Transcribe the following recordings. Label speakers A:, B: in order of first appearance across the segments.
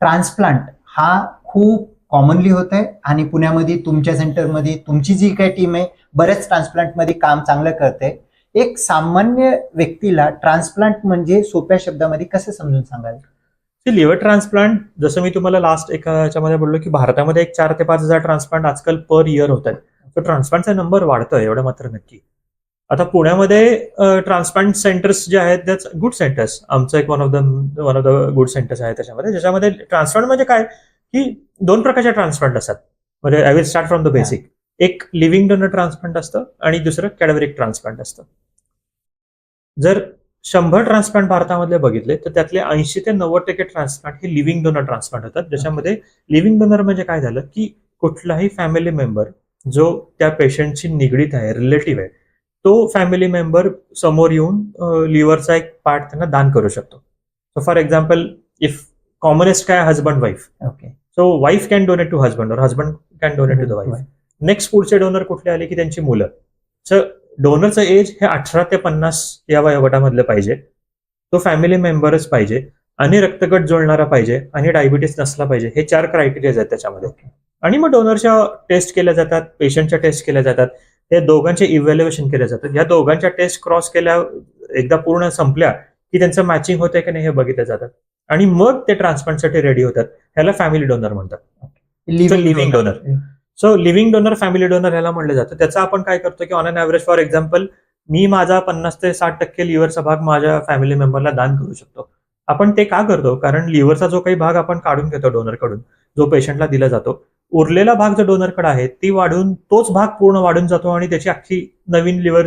A: Transplant हा खूप commonly होत आहे आणि पुण्यामध्ये तुमच्या सेंटरमध्ये तुमची जी काही टीम आहे बऱ्याच ट्रान्सप्लांटमध्ये काम चांगलं करते. एक सामान्य व्यक्तीला ट्रान्सप्लांट म्हणजे सोप्या शब्दामध्ये कसं समजून सांगाल?
B: लिव्हर ट्रान्सप्लांट जसं मी तुम्हाला लास्ट एका याच्यामध्ये बोललो की भारतामध्ये एक चार ते पाच हजार ट्रान्सप्लांट आजकाल पर इयर होत आहेत. तर ट्रान्सप्लांटचा नंबर वाढतोय एवढं मात्र नक्की. आता पुण्यामध्ये ट्रान्सप्लांट सेंटर्स जे आहेत त्याच गुड सेंटर्स आमचं एक one of the one of the good centres आहे त्याच्यामध्ये ज्याच्यामध्ये ट्रान्सप्लांट म्हणजे काय? की दोन प्रकारचे ट्रान्सप्लांट असतात. म्हणजे I will start from the basic एक लिव्हिंग डोनर ट्रान्सप्लांट असतं आणि दुसरं कॅडवरिक ट्रान्सप्लांट असतं. जर शंभर ट्रान्सप्लांट भारतामधले बघितले तर त्यातले ऐंशी ते नव्वद टक्के ट्रान्सप्लांट हे लिव्हिंग डोनर ट्रान्सप्लांट होतात. ज्याच्यामध्ये लिव्हिंग डोनर म्हणजे काय झालं? की कुठलाही फॅमिली मेंबर जो त्या पेशंटशी निगडीत आहे रिलेटिव्ह आहे तो फॅमिली मेंबर समोर येऊन लिव्हरचा एक पार्ट त्यांना दान करू शकतो. So for example if commonest काय? Husband wife
A: okay
B: so wife can donate to husband और husband can donate to the wife next पुढचे डोनर कुठले आले? की त्यांची मुलं. सो डोनरचं एज हे अठरा ते पन्नास या वयोगटामधलं पाहिजे. तो फॅमिली मेंबरच पाहिजे. आणि रक्तगट जुळणारा पाहिजे. आणि डायबिटीस नसला पाहिजे. हे चार क्रायटेरियाज आहेत त्याच्यामध्ये. आणि मग डोनरच्या टेस्ट केल्या जातात. पेशंटच्या टेस्ट केल्या जातात. हे दोघांचे इव्हॅल्युएशन केले जातात. या दोघांच्या टेस्ट क्रॉस केल्या एकदा पूर्ण संपल्या की त्यांचं मॅचिंग होतंय की नाही हे बघितलं जातात आणि मग ते ट्रान्सप्लांटसाठी रेडी होतात. ह्याला फॅमिली डोनर म्हणतात. Living donor. So living donor family donor ह्याला म्हणलं जातं. त्याचा आपण काय करतो की on an average for example मी माझा पन्नास ते साठ टक्के लिव्हरचा भाग माझ्या फॅमिली मेंबरला दान करू शकतो. आपण ते का करतो? कारण लिव्हरचा जो काही भाग आपण काढून घेतो डोनरकडून जो पेशंटला दिला जातो उरलेला भाग जो डोनरकडे आहे ती वाढून तोच भाग पूर्ण वाढून जातो आणि त्याची अख्खी नवीन लिव्हर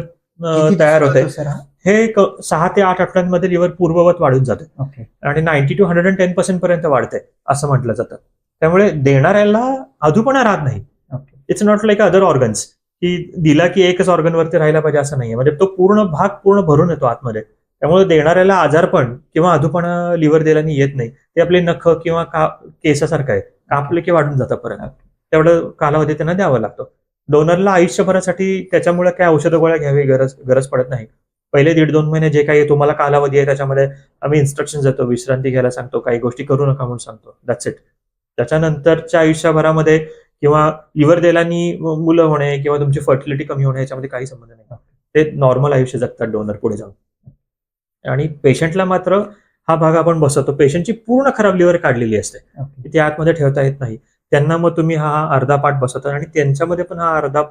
B: तयार होते.
A: हा?
B: सहा ते आठ आठवड्यांमध्ये लिव्हर पूर्ववत वाढून जाते. आणि ninety to hundred and ten percent पर्यंत वाढते असं म्हटलं जातं. त्यामुळे देणाऱ्याला अधूपणा राहत नाही. It's not like other organs की दिला की एकच ऑर्गन वरती राहायला पाहिजे असं नाहीये. म्हणजे तो पूर्ण भाग पूर्ण भरून येतो आतमध्ये. त्यामुळे देणाऱ्याला आजारपण किंवा अधूपणा लिव्हर दिल्याने येत नाही. ते आपले नख किंवा का केसासारखं आहे. आपले की वाढून जातं परत. तेवढं कालावधी त्यांना द्यावा लागतो. डोनरला आयुष्यभरासाठी त्याच्यामुळे काय औषध गोळ्या घ्यावी गरज गरज पडत नाही. पहिले दीड दोन महिने जे काही तुम्हाला कालावधी आहे त्याच्यामध्ये आम्ही इन्स्ट्रक्शन देतो विश्रांती घ्यायला सांगतो काही गोष्टी करू नका म्हणून सांगतो. दॅट्स इट त्याच्यानंतरच्या आयुष्यभरामध्ये किंवा लिव्हर देलानी मुलं होणे किंवा तुमची फर्टिलिटी कमी होणे याच्यामध्ये काही संबंध नाही. ते नॉर्मल आयुष्य जगतात डोनर पुढे जाऊन. आणि पेशंटला मात्र हा भाग आपण बसवतो. पेशंटची पूर्ण खराब लिव्हर काढलेली असते. ती आतमध्ये ठेवता येत नाही. त्यांना मग तुम्ही हा अर्धा पार्ट बसवता आणि त्यांच्यामध्ये पण हा अर्धा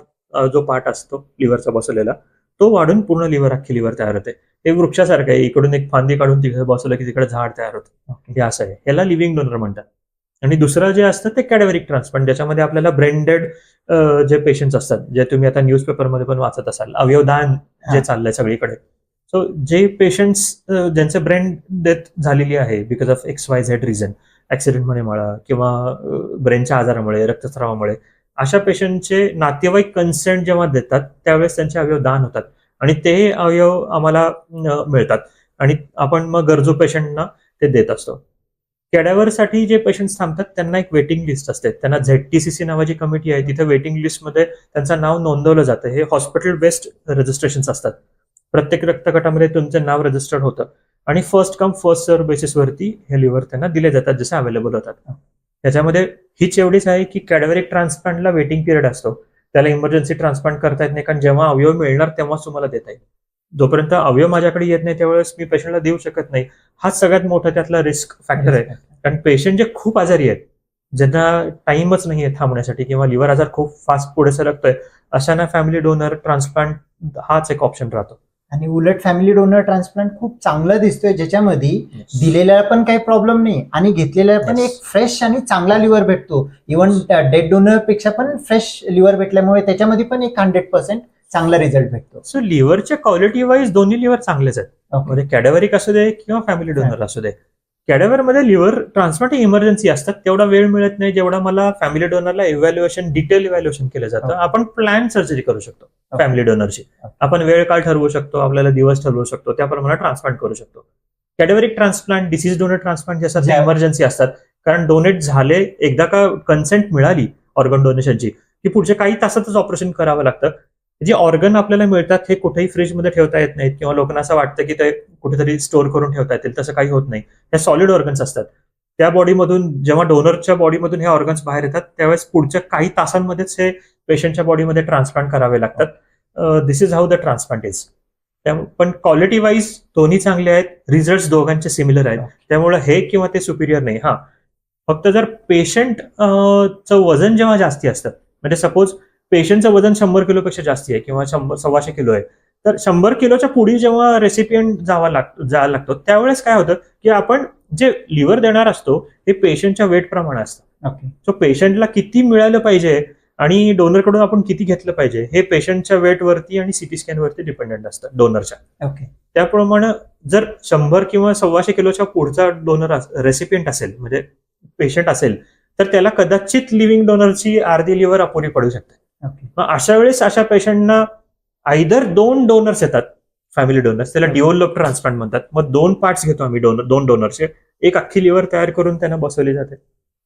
B: जो पार्ट असतो लिव्हरचा बसवलेला तो वाढून पूर्ण लिव्हर अख्खी लिव्हर तयार होते. हे वृक्षासारखं आहे. इकडून एक फांदी काढून तिकडे बसवलं की तिकडे झाड तयार होतं. हे असं आहे. याला लिव्हिंग डोनर म्हणतात. आणि दुसरं जे असतं ते कॅडेवरिक ट्रान्सप्लांट ज्याच्यामध्ये आपल्याला ब्रेंडेड जे पेशंट्स असतात जे तुम्ही आता न्यूजपेपरमध्ये पण वाचत असाल अवयवदान जे. चाललंय सगळीकडे. सो जे पेशंट्स ज्यांचे ब्रेन डेथ झालेली आहे because of X Y Z reason ॲक्सिडेंटमुळे म्हणा किंवा ब्रेनच्या आजारामुळे रक्तस्रावामुळे अशा पेशंटचे नातेवाईक कन्सेंट जेव्हा देतात त्यावेळेस त्यांचे अवयव दान होतात आणि ते अवयव आम्हाला मिळतात. आणि आपण मग गरजू पेशंटना ते देत असतो. कॅडावरसाठी जे पेशंट्स थांबतात त्यांना एक वेटिंग लिस्ट असते. त्यांना झेडटीसीसी नावाची कमिटी आहे. तिथे वेटिंग लिस्टमध्ये त्यांचं नाव नोंदवलं जातं. हे हॉस्पिटल बेस्ड रजिस्ट्रेशन असतात. प्रत्येक रक्तगटामध्ये तुमचं नाव रजिस्टर्ड होतं. आणि फर्स्ट कम फर्स्ट सर्व बेसिसवरती हे लिव्हर त्यांना दिले जातात जसे अवेलेबल होतात. त्याच्यामध्ये हीच एवढीच आहे की कॅडवरिक ट्रान्सप्लांटला वेटिंग पिरियड असतो. त्याला इमर्जन्सी ट्रान्सप्लांट करता येत नाही कारण जेव्हा अवयव मिळणार तेव्हाच तुम्हाला देता येईल. जोपर्यंत अवयव माझ्याकडे येत नाही त्यावेळेस मी पेशंटला देऊ शकत नाही. हाच सगळ्यात मोठा त्यातला रिस्क फॅक्टर आहे. कारण पेशंट जे खूप आजारी आहेत ज्यांना टाइमच नाही आहे थांबण्यासाठी किंवा लिव्हर आजार खूप फास्ट पुढे सरकतोय अशांना फॅमिली डोनर ट्रान्सप्लांट हाच एक ऑप्शन राहतो.
A: आणि उलट फॅमिली डोनर ट्रान्सप्लांट खूप चांगलं दिसतोय ज्याच्यामध्ये दिलेल्याला पण काही प्रॉब्लेम नाही आणि घेतलेला पण
B: Yes.
A: एक फ्रेश आणि चांगला लिव्हर भेटतो. इव्हन डेड डोनरपेक्षा पण फ्रेश लिव्हर भेटल्यामुळे त्याच्यामध्ये पण एक हंड्रेड पर्सेंट चांगला रिझल्ट भेटतो.
B: सो लिव्हरच्या क्वालिटी वाईज दोन्ही लिव्हर चांगलेच आहेत.
A: Okay.
B: म्हणजे कॅडेवरिक असू दे किंवा फॅमिली डोनर असू दे. कॅडेवरमध्ये लिव्हर ट्रान्सप्लांट इमर्जन्सी असतात तेवढा वेळ मिळत नाही जेवढा मला फॅमिली डोनरला इव्हॅल्युएशन डिटेल इव्हॅल्युएशन केलं जातं
A: Okay.
B: आपण प्लॅन सर्जरी करू शकतो. फॅमिली डोनरची
A: Okay.
B: आपण वेळ काळ ठरवू शकतो आपल्याला दिवस ठरवू शकतो त्याप्रमाणे ट्रान्सप्लांट करू शकतो cadaveric transplant deceased donor transplant जे असतात ते. इमर्जन्सी असतात कारण डोनेट झाले एकदा का कन्सेंट मिळाली ऑर्गन डोनेशनची की पुढच्या काही तासातच ऑपरेशन करावं लागतं जे ऑर्गन आपल्याला मिळतात हे कुठेही फ्रीजमध्ये ठेवता येत नाहीत किंवा लोकांना असं वाटतं की ते कुठेतरी स्टोअर करून ठेवता येतील. तसं काही होत नाही. हे सॉलिड ऑर्गन्स असतात. त्या बॉडीमधून जेव्हा डोनरच्या बॉडीमधून हे ऑर्गन्स बाहेर येतात त्यावेळेस पुढच्या काही तासांमध्येच हे पेशंटच्या बॉडीमध्ये ट्रान्सप्लांट करावे लागतात. This is how the transplant is पण क्वालिटी वाईज दोन्ही चांगले आहेत. रिझल्ट दोघांचे सिमिलर आहेत. त्यामुळे हे किंवा ते सुपिरियर नाही. हा. फक्त जर पेशंट चं वजन जेव्हा जास्ती असतं म्हणजे सपोज पेशंटचं वजन शंभर किलोपेक्षा जास्ती आहे किंवा शंभर सव्वाशे किलो आहे. तर शंभर किलोच्या पुढे जेव्हा रेसिपियंट जावा लाग जायला लागतो त्यावेळेस काय होतं की आपण जे लिव्हर देणार असतो ते पेशंटच्या वेट प्रमाणे असतं.
A: ओके
B: सो पेशंटला किती मिळालं पाहिजे आणि डोनरकडून आपण किती घेतलं पाहिजे हे पेशंटच्या वेटवरती आणि सिटी स्कॅनवरती डिपेंडेंट असतं डोनरच्या
A: ओके
B: त्याप्रमाणे जर शंभर किंवा सव्वाशे किलोच्या पुढचा डोनर रेसिपियंट असेल म्हणजे पेशंट असेल तर त्याला कदाचित लिव्हिंग डोनरची अर्धी लिव्हर अपुरी पडू शकते. मग अशा वेळेस अशा पेशंटना आयदर दोन डोनर्स येतात फॅमिली डोनर्स त्याला डिओलोप ट्रान्सप्लांट म्हणतात. मग दोन पार्ट्स घेतो आम्ही डोनर दोन डोनरचे एक अख्खी लिव्हर तयार करून त्यांना बसवली जाते.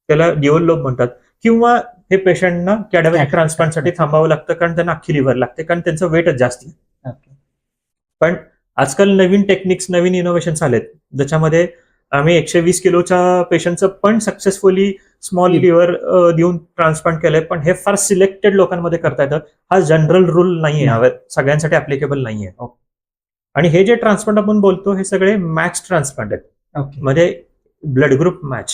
B: त्याला डिओलोप म्हणतात. किंवा हे पेशंटना कॅडॅव्हरिक ट्रान्सप्लांटसाठी थांबावं लागतं कारण त्यांना अख्खी लिव्हर लागते कारण त्यांचं वेटच जास्त पण आजकाल नवीन टेक्निक्स नवीन इनोव्हेशन्स आलेत. ज्याच्यामध्ये आम्ही एकशे वीस किलोच्या पेशंटचं पण सक्सेसफुली स्मॉल लिव्हर देऊन ट्रान्सप्लांट केलंय पण हे फार सिलेक्टेड लोकांमध्ये करता येतं. हा जनरल रूल
A: नाही.
B: हा सगळ्यांसाठी ऍप्लिकेबल नाहीये.
A: ओके.
B: आणि हे जे ट्रान्सप्लांट आपण बोलतो हे सगळे मॅच ट्रान्सप्लांट आहेत. म्हणजे blood group match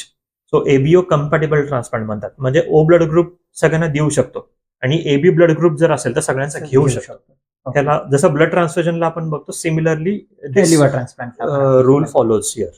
B: so ABO compatible transplant म्हणतात. म्हणजे ओ ब्लड ग्रुप सगळ्यांना देऊ शकतो. आणि एबी ब्लड ग्रुप जर असेल तर सगळ्यांचा घेऊ शकतो. त्याला जसं ब्लड ट्रान्सफ्युजनला आपण बघतो सिमिलरली रूल फॉलोज हिअर